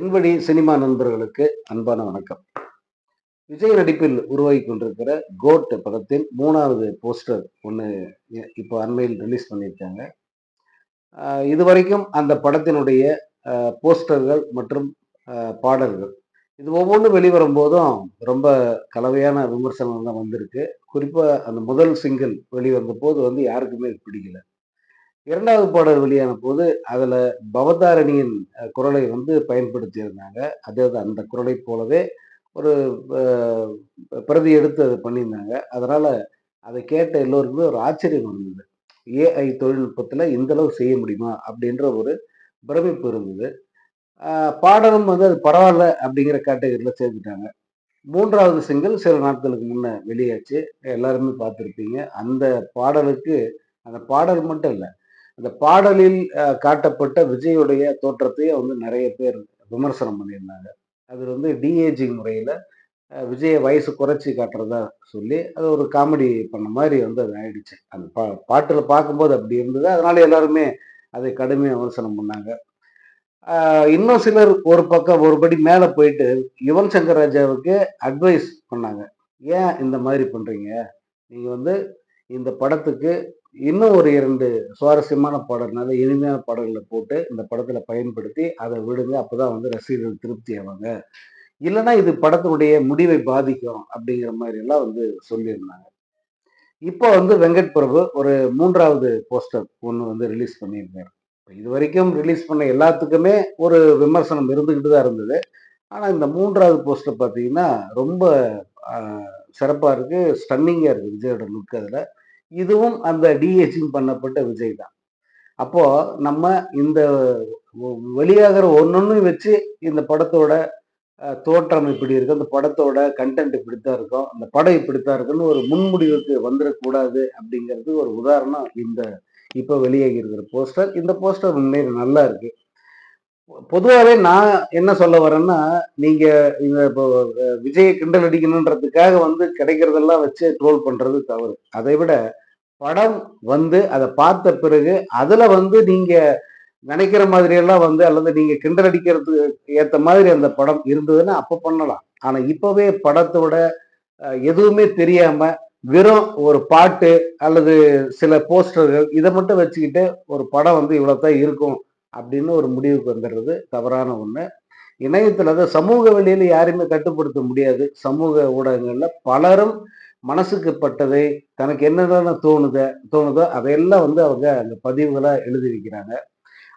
என்படி cinema நண்பர்களுக்கு அன்பான வணக்கம். விஜய் நடிப்பில் உருவாகி கொண்டிருக்கிற கோட் படத்தின் மூணாவது போஸ்டர் ஒன்று இப்போ அண்மையில் ரிலீஸ் பண்ணியிருக்காங்க. இதுவரைக்கும் அந்த படத்தினுடைய போஸ்டர்கள் மற்றும் பாடல்கள் இது ஒவ்வொன்றும் வெளிவரும் போதும் ரொம்ப கலவையான விமர்சனம் தான் வந்திருக்கு. குறிப்பாக அந்த முதல் சிங்கிள் வெளிவந்த போது வந்து யாருக்குமே பிடிக்கல. இரண்டாவது பாடல் வெளியான போது அதில் பவதாரணியின் குரலை வந்து பயன்படுத்தியிருந்தாங்க. அதாவது அந்த குரலை போலவே ஒரு பிரதி எடுத்து அதை பண்ணியிருந்தாங்க. அதனால் அதை கேட்ட எல்லோருக்குமே ஒரு ஆச்சரியம் இருந்தது. ஏஐ தொழில்நுட்பத்தில் இந்தளவு செய்ய முடியுமா? அப்படின்ற ஒரு பிரமிப்பு இருந்தது. பாடலும் வந்து அது பரவாயில்ல அப்படிங்கிற கேட்டகரியில் சேர்த்துட்டாங்க மூன்றாவது சிங்கிள் சில நாட்களுக்கு முன்னே வெளியாச்சு. எல்லாருமே பார்த்துருப்பீங்க. அந்த பாடலுக்கு அந்த பாடல் மட்டும் இல்லை அந்த பாடலில் காட்டப்பட்ட விஜயுடைய தோற்றத்தையே வந்து நிறைய பேர் விமர்சனம் பண்ணியிருந்தாங்க. அது வந்து டிஏஜிங் முறையில் விஜயை வயசு குறைச்சி காட்டுறதா சொல்லி அது ஒரு காமெடி பண்ண மாதிரி வந்து அது ஆயிடுச்சு. அந்த பா பாட்டில் பார்க்கும்போது அப்படி இருந்தது. அதனால எல்லாருமே அதை கடுமையாக விமர்சனம் பண்ணாங்க. இன்னும் சிலர் ஒரு பக்கம் ஒரு படி மேலே போயிட்டு யுவன் சங்கர் ராஜாவுக்கு அட்வைஸ் பண்ணாங்க. ஏன் இந்த மாதிரி பண்ணுறீங்க நீங்கள் வந்து இந்த படத்துக்கு இன்னும் ஒரு இரண்டு சுவாரஸ்யமான பாடல் நல்ல இனிமையான பாடல்களை போட்டு இந்த படத்தில் பயன்படுத்தி அதை விடுங்க. அப்பதான் வந்து ரசிகர்கள் திருப்தி ஆவாங்க. இல்லைன்னா இது படத்தினுடைய முடிவை பாதிக்கும் அப்படிங்கிற மாதிரி எல்லாம் வந்து சொல்லியிருந்தாங்க. இப்போ வந்து வெங்கட் பிரபு ஒரு மூன்றாவது போஸ்டர் ஒன்று வந்து ரிலீஸ் பண்ணியிருந்தார் இப்போ இது வரைக்கும் ரிலீஸ் பண்ண எல்லாத்துக்குமே ஒரு விமர்சனம் இருந்துக்கிட்டு தான் இருந்தது. ஆனால் இந்த மூன்றாவது போஸ்டர் பார்த்தீங்கன்னா ரொம்ப சிறப்பாக இருக்குது ஸ்டன்னிங்காக இருக்குது விஜயோட லுக் அதில். இதுவும் அந்த டிஏஜிங் பண்ணப்பட்ட விஜய் தான். அப்போது நம்ம இந்த வெளியாகிற ஒன்று வச்சு இந்த படத்தோட தோற்றம் இப்படி இருக்கும் அந்த படத்தோட கண்டென்ட் இப்படித்தான் இருக்கும் அந்த படம் இப்படித்தான் இருக்குன்னு ஒரு முன்முடிவுக்கு வந்துடக்கூடாது அப்படிங்கிறது ஒரு உதாரணம் இந்த இப்போ வெளியாகி இருக்கிற போஸ்டர் இந்த போஸ்டர் உண்மையில நல்லா இருக்குது பொதுவாகவே நான் என்ன சொல்ல வரேன்னா நீங்க இந்த இப்போ விஜயை கிண்டல் அடிக்கணுன்றதுக்காக வந்து கிடைக்கிறதெல்லாம் வச்சு ட்ரோல் பண்றது தவறு. அதை விட படம் வந்து அதை பார்த்த பிறகு அதுல வந்து நீங்க நினைக்கிற மாதிரி எல்லாம் வந்து அல்லது நீங்க கிண்டல் அடிக்கிறதுக்கு ஏத்த மாதிரி அந்த படம் இருந்ததுன்னா அப்ப பண்ணலாம். ஆனா இப்பவே படத்தோட எதுவுமே தெரியாம வெறும் ஒரு பாட்டு அல்லது சில போஸ்டர்கள் இதை மட்டும் வச்சுக்கிட்டு ஒரு படம் வந்து இவ்வளவுதான் இருக்கும். அப்படின்னு ஒரு முடிவுக்கு வந்துடுறது தவறான ஒன்று இணையத்தில் தான் சமூக வழியில் யாரையுமே கட்டுப்படுத்த முடியாது. சமூக ஊடகங்களில் பலரும் மனசுக்கு பட்டதை தனக்கு என்னென்ன தோணுத தோணுதோ அதையெல்லாம் வந்து அவங்க அந்த பதிவுகளாக எழுதி வைக்கிறாங்க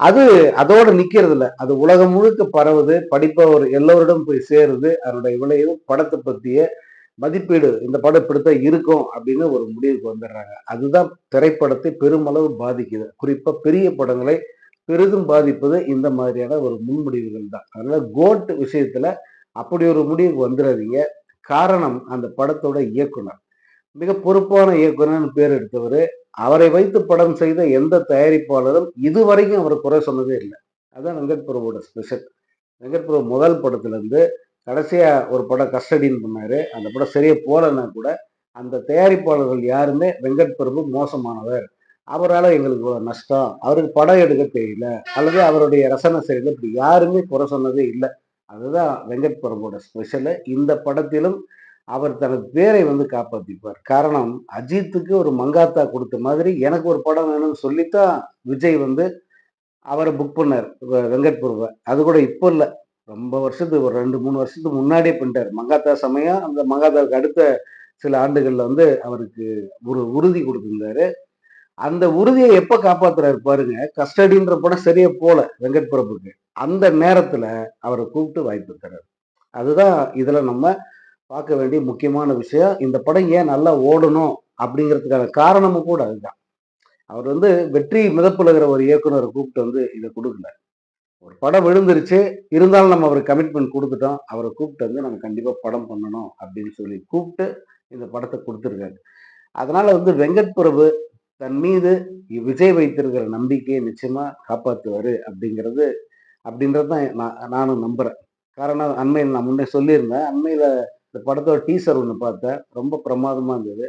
அது அதோட நிற்கிறது இல்லை அது உலகம் முழுக்க பரவுது. படிப்பவர் எல்லோரிடம் போய் சேருது. அதனுடைய விளைவு படத்தை பற்றிய மதிப்பீடு இந்த படம் இப்படித்தான் இருக்கும் அப்படின்னு ஒரு முடிவுக்கு வந்துடுறாங்க. அதுதான் திரைப்படத்தை பெருமளவு பாதிக்குது. குறிப்பாக பெரிய படங்களை பெரிதும் பாதிப்பது இந்த மாதிரியான ஒரு முன்முடிவுகள் தான். அதனால கோட் விஷயத்துல அப்படி ஒரு முடிவுக்கு வந்துடாதீங்க காரணம் அந்த படத்தோட இயக்குனர். மிக பொறுப்பான இயக்குனர்னு பேர் எடுத்தவர். அவரை வைத்து படம் செய்த எந்த தயாரிப்பாளரும் இதுவரைக்கும் அவர் குறை சொன்னதே இல்லை. அதுதான் வெங்கட் பிரபுவோட ஸ்பெஷல் வெங்கட் பிரபு முதல் படத்துலேருந்து கடைசியாக ஒரு படம் கஸ்டடின்னு பண்ணார். அந்த படம் சரியாக போகலன்னா கூட அந்த தயாரிப்பாளர்கள் யாருமே வெங்கட் பிரபு மோசமானவர். அவரால் எங்களுக்கு நஷ்டம் அவருக்கு படம் எடுக்க தெரியல அல்லது அவருடைய ரசனை சரியில்லை இப்படி யாருமே குறை சொன்னதே இல்லை. அதுதான் வெங்கட் பிரபுவோட ஸ்பெஷலு இந்த படத்திலும் அவர் தனது பேரை வந்து காப்பாற்றிப்பார் காரணம் அஜித்துக்கு ஒரு மங்காத்தா கொடுத்த மாதிரி எனக்கு ஒரு படம் வேணும்னு சொல்லித்தான் விஜய் வந்து அவரை புக் பண்ணார் வெங்கட் பிரபுவை. அது கூட இப்போ இல்லை. ரொம்ப வருஷத்துக்கு ஒரு ரெண்டு மூணு வருஷத்துக்கு முன்னாடியே பண்ணிட்டார். மங்காத்தா சமயம் அந்த மங்காத்தாவுக்கு அடுத்த சில ஆண்டுகளில் வந்து அவருக்கு ஒரு உறுதி கொடுத்துருந்தாரு. அந்த உறுதியை எப்ப காப்பாத்துறாரு பாருங்க கஸ்டடின்ற படம் சரியா போல வெங்கட் பிரபுக்கு. அந்த நேரத்துல அவரை கூப்பிட்டு வாய்ப்பு தர்றாரு அதுதான் இதுல நம்ம பார்க்க வேண்டிய முக்கியமான விஷயம். இந்த படம் ஏன் நல்லா ஓடணும் அப்படிங்கிறதுக்கான காரணமும் கூட அதுதான். அவர் வந்து வெற்றி மிதப்புலகிற ஒரு இயக்குனரை கூப்பிட்டு வந்து இதை கொடுக்கல. ஒரு படம் விழுந்துருச்சு இருந்தாலும் நம்ம அவருக்கு கமிட்மெண்ட் கொடுத்துட்டோம். அவரை கூப்பிட்டு வந்து நம்ம கண்டிப்பாக படம் பண்ணணும் அப்படின்னு சொல்லி கூப்பிட்டு இந்த படத்தை கொடுத்துருக்காரு. அதனால வந்து வெங்கட் பிரபு தன் மீது விஜய் வைத்திருக்கிற நம்பிக்கையை நிச்சயமா காப்பாற்றுவாரு அப்படிங்கிறது அப்படின்றது தான் நான் நானும் நம்புறேன். காரணம் அண்மையில் நான் முன்னே சொல்லியிருந்தேன். அண்மையில் இந்த படத்தோட டீசர் ஒன்று பார்த்தேன். ரொம்ப பிரமாதமாக இருந்தது.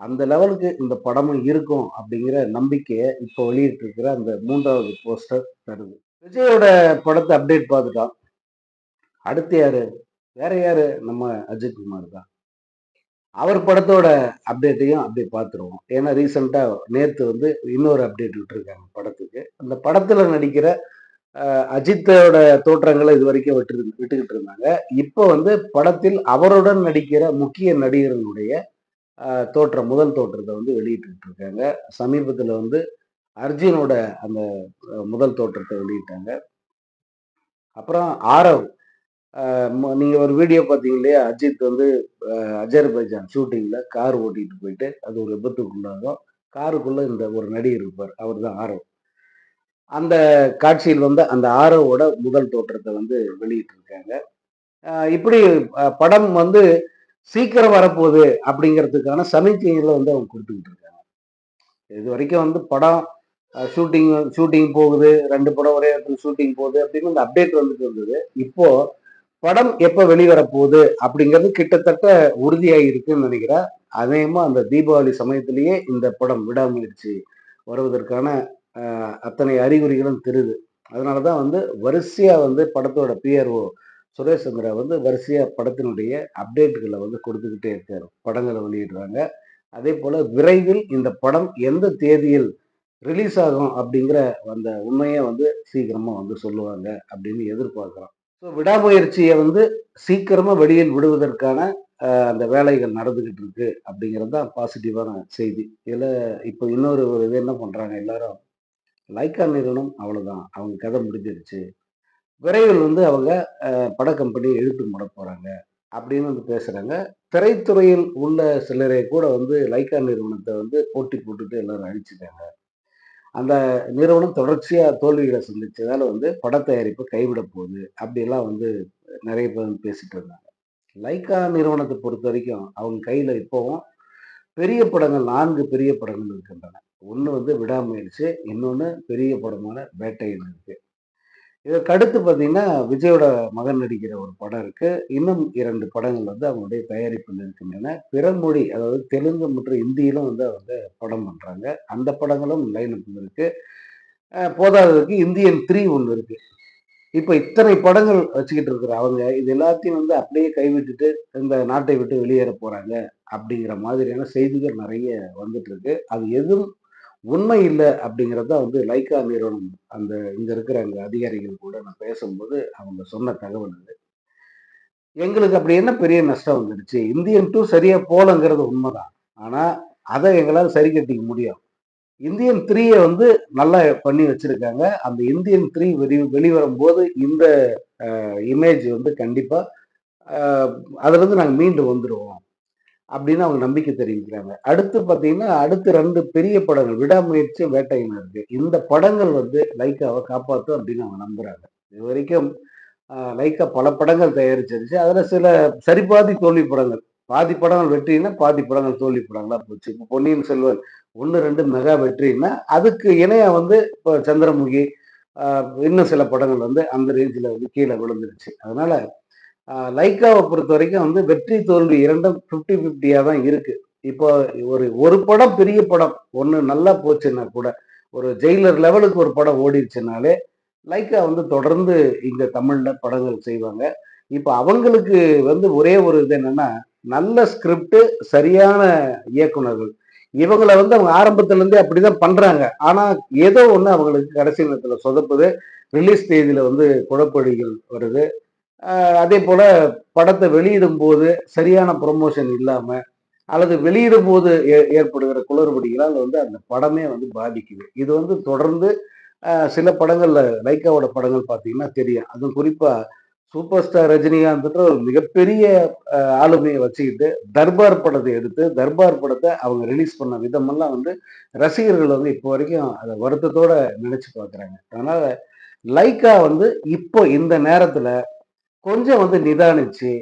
அந்த லெவலுக்கு இந்த படமும் இருக்கும் அப்படிங்கிற நம்பிக்கையை இப்போ வெளியிட்டிருக்கிற அந்த மூன்றாவது போஸ்டர் தருது. விஜயோட படத்தை அப்டேட் பார்த்துட்டோம். அடுத்து யாரு? வேற யாரு? நம்ம அஜித் குமார் தான். அவர் படத்தோட அப்டேட்டையும் அப்படியே பார்த்துருவோம். ஏன்னா ரீசெண்டாக நேற்று வந்து இன்னொரு அப்டேட் விட்டுருக்காங்க படத்துக்கு. அந்த படத்தில் நடிக்கிற அஹ், அஜித்தோட தோற்றங்களை இது வரைக்கும் விட்டு விட்டுக்கிட்டு இருந்தாங்க. இப்போ வந்து படத்தில் அவருடன் நடிக்கிற முக்கிய நடிகர்களுடைய அஹ், தோற்றம் முதல் தோற்றத்தை வந்து வெளியிட்டு இருக்காங்க சமீபத்தில் வந்து அர்ஜுனோட அந்த முதல் தோற்றத்தை வெளியிட்டாங்க. அப்புறம் ஆரவ். நீங்கள் ம- ஒரு வீடியோ பார்த்தீங்க இல்லையா? அஜித் வந்து அஜர்பைஜான் ஷூட்டிங்கில் கார் ஓட்டிகிட்டு போயிட்டு அது ஒரு விபத்துக்குள்ளாகும் காருக்குள்ளே இந்த ஒரு நடிகர் இருப்பார். அவர் தான் ஆரவ் அந்த காட்சியில் வந்து அந்த ஆரோவோட முதல் தோற்றத்தை வந்து வெளியிட்டு இருக்காங்க இப்படி படம் வந்து சீக்கிரம் வரப்போகுது அப்படிங்கிறதுக்கான சமிக்கைகளை வந்து அவங்க கொடுத்துக்கிட்டு இருக்காங்க இது வரைக்கும் வந்து படம் ஷூட்டிங் ஷூட்டிங் போகுது. ரெண்டு படம் ஒரே இடத்துல ஷூட்டிங் போகுது அப்படின்னு அந்த அப்டேட் வந்துட்டு இருந்தது. இப்போ படம் எப்ப வெளிவர போகுது அப்படிங்கிறது கிட்டத்தட்ட உறுதியாகி இருக்குன்னு நினைக்கிறேன். அதேமா அந்த தீபாவளி சமயத்திலேயே இந்த படம் விடாமுயற்சி வருவதற்கான அத்தனை அறிகுறிகளும் தெரியுது. அதனால தான் வந்து வரிசையாக வந்து படத்தோட பிஆர்ஓ சுரேஷ் சந்திரா வந்து வரிசையாக படத்தினுடைய அப்டேட்டுகளை வந்து கொடுத்துக்கிட்டே இருக்கார். படங்களை வெளியிடுறாங்க. அதே போல் விரைவில் இந்த படம் எந்த தேதியில் ரிலீஸ் ஆகும் அப்படிங்கிற அந்த உண்மையை வந்து சீக்கிரமாக வந்து சொல்லுவாங்க அப்படின்னு எதிர்பார்க்குறோம். ஸோ விடாமுயற்சியை வந்து சீக்கிரமாக வெளியில் விடுவதற்கான அந்த வேலைகள் நடந்துகிட்டு இருக்கு அப்படிங்கிறது தான் பாசிட்டிவான செய்தி. இதில் இப்போ இன்னொரு ஒரு இது என்ன பண்ணுறாங்க எல்லாரும்? லைக்கா நிறுவனம் அவ்வளோதான் அவங்க கதை முடிஞ்சிருச்சு. விரைவில் வந்து அவங்க அஹ், பட கம்பெனி இழுத்து மூட போகிறாங்க அப்படின்னு வந்து பேசுகிறாங்க திரைத்துறையில் உள்ள சிலரை கூட வந்து லைக்கா நிறுவனத்தை வந்து போட்டி போட்டுட்டு எல்லாரும் அழிச்சிட்டாங்க. அந்த நிறுவனம் தொடர்ச்சியாக தோல்விகளை சந்தித்ததால் வந்து பட தயாரிப்பு கைவிட போகுது. அப்படிலாம் வந்து நிறைய பேர் பேசிகிட்டு பேசிட்டு இருந்தாங்க. லைக்கா நிறுவனத்தை பொறுத்த வரைக்கும் அவங்க கையில் இப்போவும் பெரிய படங்கள் நான்கு பெரிய படங்கள் இருக்கின்றன. ஒன்று வந்து விடாமுயற்சி இன்னொன்று பெரிய படமான வேட்டையன் இருக்குது இதற்கு அடுத்து பார்த்தீங்கன்னா விஜயோட மகன் நடிக்கிற ஒரு படம் இருக்கு. இன்னும் இரண்டு படங்கள் வந்து அவங்களுடைய தயாரிப்பில் இருக்கின்றன. பிற மொழி அதாவது தெலுங்கு மற்றும் இந்தியிலும் வந்து அவங்க படம் பண்றாங்க. அந்த படங்களும் லைனப்பில் இருக்கு. போதாததுக்கு இந்தியன் த்ரீ ஒன்று இருக்கு. இப்போ இத்தனை படங்கள் வச்சுக்கிட்டு இருக்கிற அவங்க இது எல்லாத்தையும் வந்து அப்படியே கைவிட்டுட்டு இந்த நாட்டை விட்டு வெளியேற போறாங்க அப்படிங்கிற மாதிரியான செய்திகள் நிறைய வந்துட்டு இருக்கு. அது எதுவும் உண்மை இல்லை அப்படிங்கிறத வந்து லைக்கா நிறுவனம் அந்த இங்கே இருக்கிற அங்கே அதிகாரிகள் கூட நான் பேசும்போது அவங்க சொன்ன தகவல் இது எங்களுக்கு அப்படி என்ன பெரிய நஷ்டம் வந்துடுச்சு? இந்தியன் டூ சரியாக போகலங்கிறது உண்மைதான். ஆனால் அதை எங்களால் சரி கட்டிக்க முடியும். இந்தியன் த்ரீயை வந்து நல்லா பண்ணி வச்சுருக்காங்க. அந்த இந்தியன் த்ரீ வெளி வெளிவரும் போது இந்த இமேஜ் வந்து கண்டிப்பாக அஹ், இருந்து நாங்கள் மீண்டு வந்துடுவோம் அப்படின்னு அவங்க நம்பிக்கை தெரிவிக்கிறாங்க. அடுத்து பார்த்தீங்கன்னா அடுத்து ரெண்டு பெரிய படங்கள் விடாமுயற்சி வேட்டையின் இருக்கு இந்த படங்கள் வந்து லைக்காவை காப்பாற்றும் அப்படின்னு அவங்க நம்புறாங்க. இது வரைக்கும் லைக்கா பல படங்கள் தயாரிச்சிருச்சு. அதில் சில சரிபாதி தோல்வி படங்கள். பாதி படங்கள் வெற்றினா பாதி படங்கள் தோல்வி படங்களா போச்சு. இப்போ பொன்னியின் செல்வன் ஒன்று ரெண்டு மெகா வெற்றின்னா அதுக்கு இணையாக வந்து இப்போ சந்திரமுகி இன்னும் சில படங்கள் வந்து அந்த ரேஞ்சில் வந்து கீழே விழுந்துருச்சு. அதனால லைக்காவை பொறுத்த வரைக்கும் வந்து வெற்றி தோல்வி இரண்டும் ஃபிஃப்டி ஃபிஃப்டியாக தான் இருக்கு. இப்போ ஒரு ஒரு படம் பெரிய படம் ஒன்று நல்லா போச்சுன்னா கூட ஒரு ஜெயிலர் லெவலுக்கு ஒரு படம் ஓடிடுச்சுனாலே லைக்கா வந்து தொடர்ந்து இந்த தமிழில் படங்கள் செய்வாங்க. இப்போ அவங்களுக்கு வந்து ஒரே ஒரு இது என்னன்னா நல்ல ஸ்கிரிப்டு சரியான இயக்குனர்கள் இவங்களை வந்து அவங்க ஆரம்பத்துலேருந்தே அப்படி தான் பண்ணுறாங்க ஆனால் ஏதோ ஒன்று அவங்களுக்கு கடைசி நேரத்தில் சொதப்புது. ரிலீஸ் தேதியில் வந்து குழப்படிகள் வருது. அதே போல படத்தை வெளியிடும் போது சரியான ப்ரொமோஷன் இல்லாம அல்லது வெளியிடும் போது ஏ- ஏற்படுகிற குளறுபடிகளால் வந்து அந்த படமே வந்து பாதிக்குது. இது வந்து தொடர்ந்து சில படங்கள்ல லைக்காவோட படங்கள் பார்த்தீங்கன்னா தெரியும். அதுவும் குறிப்பா சூப்பர் ஸ்டார் ரஜினிகாந்த்ன்ற ஒரு மிகப்பெரிய ஆளுமையை வச்சுக்கிட்டு தர்பார் படத்தை எடுத்து தர்பார் படத்தை அவங்க ரிலீஸ் பண்ண விதமெல்லாம் வந்து ரசிகர்கள் வந்து இப்போ வரைக்கும் அதை வருத்தத்தோட நினைச்சு பார்க்குறாங்க. அதனால லைக்கா வந்து இப்போ இந்த நேரத்தில் கொஞ்சம் வந்து நிதானிச்சு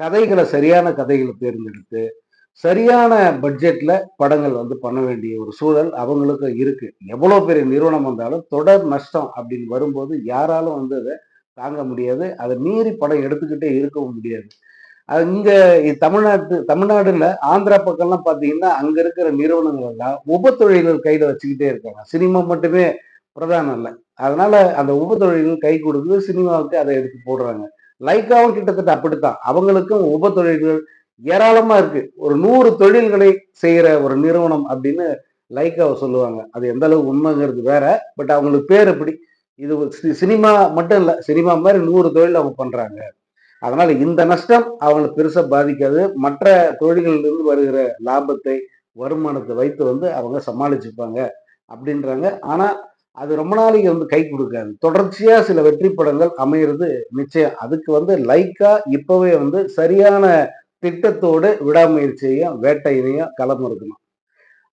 கதைகளை சரியான கதைகளை தேர்ந்தெடுத்து சரியான பட்ஜெட்ல படங்கள் வந்து பண்ண வேண்டிய ஒரு சூழல் அவங்களுக்கு இருக்கு. எவ்வளோ பெரிய நிறுவனம் வந்தாலும் தொடர் நஷ்டம் அப்படின்னு வரும்போது யாராலும் வந்து அதை தாங்க முடியாது. அதை மீறி படம் எடுத்துக்கிட்டே இருக்கவும் முடியாது. அது இங்கே தமிழ்நாட்டு தமிழ்நாடுல ஆந்திரா பக்கம்லாம் பார்த்தீங்கன்னா அங்கே இருக்கிற நிறுவனங்கள் எல்லாம் உபத்தொழில்கள் கையில் வச்சுக்கிட்டே இருக்காங்க. சினிமா மட்டுமே பிரதானம் இல்லை. அதனால அந்த உபத்தொழில்கள் கை கொடுக்குது சினிமாவுக்கு அதை எடுத்து போடுறாங்க. லைக்காவும் கிட்டத்தட்ட அப்படித்தான். அவங்களுக்கும் உப தொழில்கள் ஏராளமா இருக்கு. ஒரு நூறு தொழில்களை செய்யற ஒரு நிறுவனம் அப்படின்னு லைக்காவை சொல்லுவாங்க. அது எந்த அளவுக்கு உண்மைங்கிறது வேற. பட் அவங்களுக்கு பேர் எப்படி? இது சினிமா மட்டும் இல்லை சினிமா மாதிரி நூறு தொழில் அவங்க பண்றாங்க. அதனால இந்த நஷ்டம் அவங்களை பெருசா பாதிக்காது. மற்ற தொழில்களிலிருந்து வருகிற லாபத்தை வருமானத்தை வைத்து வந்து அவங்க சமாளிச்சுப்பாங்க அப்படின்றாங்க. ஆனா அது ரொம்ப நாளைக்கு வந்து கை கொடுக்காது. தொடர்ச்சியாக சில வெற்றி படங்கள் அமையிறது நிச்சயம். அதுக்கு வந்து லைக்கா இப்போவே வந்து சரியான திட்டத்தோடு விடாமுயற்சியையும் வேட்டையினையும் களம் இருக்கணும்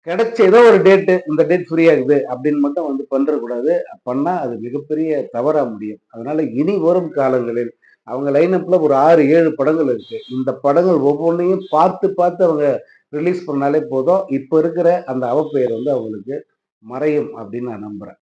கிடைச்ச ஏதோ ஒரு டேட்டு இந்த டேட் ஃப்ரீயாக இருக்குது அப்படின்னு மட்டும் வந்து பண்ணுறக்கூடாது பண்ணால் அது மிகப்பெரிய தவறாக முடியும். அதனால இனி வரும் காலங்களில் அவங்க லைனப்பில் ஒரு ஆறு ஏழு படங்கள் இருக்குது இந்த படங்கள் ஒவ்வொன்றையும் பார்த்து பார்த்து அவங்க ரிலீஸ் பண்ணாலே போதும். இப்போ இருக்கிற அந்த அவப்பெயர் வந்து அவங்களுக்கு மறையும் அப்படின்னு நான் நம்புகிறேன்